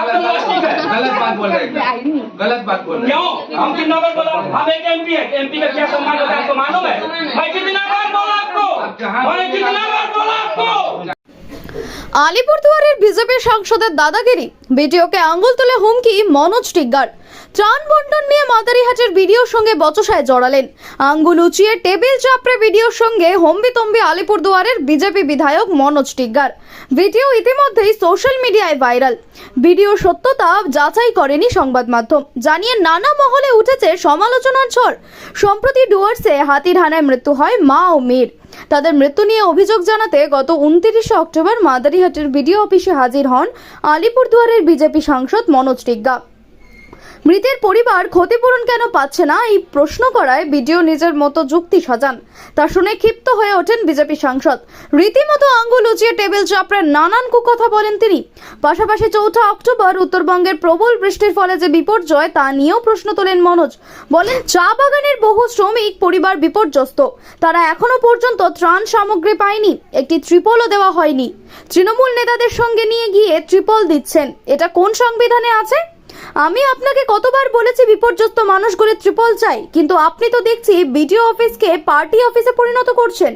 गलत गलत बात बोल रहे हैं गलत बात बोल रहे हैं क्यों हम कितना बार बोला हम एक एमपी है एमपी का क्या सम्मान होता है आपको मालूम है मैं कितना बार बोला आपको मैं कितना बार बोला आपको আলিপুরদুয়ারের বিজেপি সাংসদের দাদাগিরি ভিডিওকে আঙ্গুল তুলে হুমকি মনোজ টিগ্গার ত্রাণ বন্টন নিয়ে মাদারিহাটের ভিডিওর সঙ্গে বচসায় জড়ালেন। আঙ্গুল উঁচিয়ে টেবিল চাপড়ে ভিডিওর সঙ্গে হম্বিতম্বি আলিপুরদুয়ারের বিজেপি বিধায়ক মনোজ টিগ্গার। ভিডিও ইতিমধ্যেই সোশ্যাল মিডিয়ায় ভাইরাল। ভিডিও সত্যতা যাচাই করেনি সংবাদ মাধ্যম। জানিয়ে নানা মহলে উঠেছে সমালোচনার ঝড়। সম্প্রতি ডুয়ার্সে হাতির হানায় মৃত্যু হয় মা ও মেয়ের তাদের মৃত্যু নিয়ে অভিযোগ জানাতে গত উনত্রিশে অক্টোবর মাদারিহাটের বিডিও অফিসে হাজির হন আলিপুরদুয়ারের বিজেপি সাংসদ মনোজ টিগ্গা। মৃতের পরিবার ক্ষতিপূরণ কেন পাচ্ছে না, এই প্রশ্ন করায় বিডিও নিজের মতো যুক্তি সাজান। তা শুনে ক্ষিপ্ত হয়ে ওঠেন বিজেপি সাংসদ। রীতিমতো আঙ্গুল উঁচিয়ে টেবিল চাপড়ে নানান কুকথা বলেন তিনি। পাশাপাশি চৌঠা অক্টোবর উত্তরবঙ্গের প্রবল বৃষ্টির ফলে যে বিপর্যয়, তা নিয়েও প্রশ্ন তোলেন মনোজ। বলেন, চা বাগানের বহু শ্রমিক পরিবার বিপর্যস্ত। তারা এখনও পর্যন্ত ত্রাণ সামগ্রী পায়নি, একটি ত্রিপলও দেওয়া হয়নি। তৃণমূল নেতাদের সঙ্গে নিয়ে গিয়ে ত্রিপল দিচ্ছেন। এটা কোন সংবিধানে আছে? আমি আপনাকে কতবার বলেছি বিপর্যস্ত মানুষগুলি ত্রিপল চাই কিন্তু আপনি তো দেখছি বিডিও অফিসকে পার্টি অফিসে পরিণত করছেন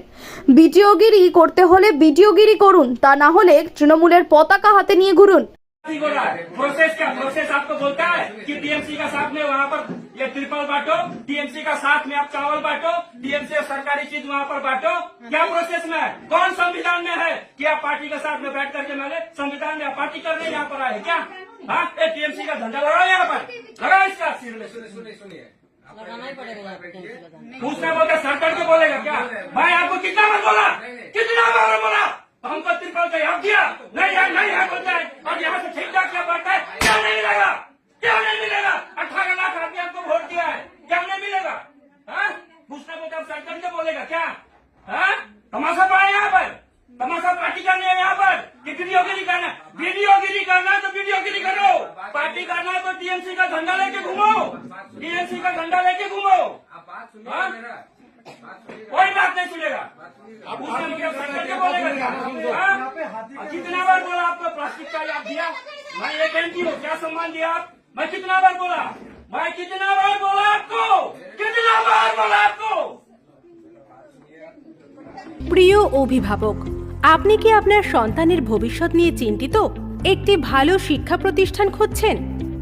বিডিওগিরি করতে হলে বিডিওগিরি করুন তা না হলে তৃণমূলের পতাকা হাতে নিয়ে ঘুরুন नहीं बोल रहा है प्रोसेस क्या प्रोसेस आपको बोलता है कि टीएमसी का साथ में वहाँ पर ये त्रिपल बांटो टीएमसी का साथ में आप चावल बांटो टीएमसी सरकारी चीज वहाँ पर बांटो क्या प्रोसेस में है कौन संविधान में है कि आप पार्टी के साथ में बैठ करके मैंने संविधान में आप पार्टी करने यहाँ पर आए क्या हाँ टीएमसी का झंडा लगाओ यहाँ पर। लगाओ इसका? में सुनिए सुनिए पूछना बोलते सर करके बोलेगा क्या? मैं आपको कितना बार बोला? कितना बार बोला? हमको त्रिपल का याद दिया? नहीं है नहीं है बोलता है। और यहाँ से ठीक ठाक क्या बढ़ता है? क्या नहीं मिलेगा? क्या नहीं मिलेगा? अठारह लाख आदमी आपको वोट दिया है। क्या नहीं मिलेगा? हाँ? पूछना बोलते सर करके बोलेगा क्या? हाँ? तमाशा पाए यहाँ पर। तमाशा पार्टी करनी है यहाँ पर। कि वीडियोगिरी करना वीडियोगिरी टीएमसी का झंडा लेके घूमो टीएमसी का झंडा लेके घूमो हाँ? कोई बात नहीं सुनेगा अब उसने मुझे सर करके बोलेगा क्या हाँ? कितना बार बोला आपको प्लास्टिक का याद दिया मैं एक एमपी हूँ क्या सम्मान दिया आप मैं कितना बार बोला मैं कितना बार बोला आपको कितना बार बोला आपको প্রিয় অভিভাবক আপনি কি আপনার সন্তানের ভবিষ্যৎ নিয়ে চিন্তিত একটি ভালো শিক্ষা প্রতিষ্ঠান খুঁজছেন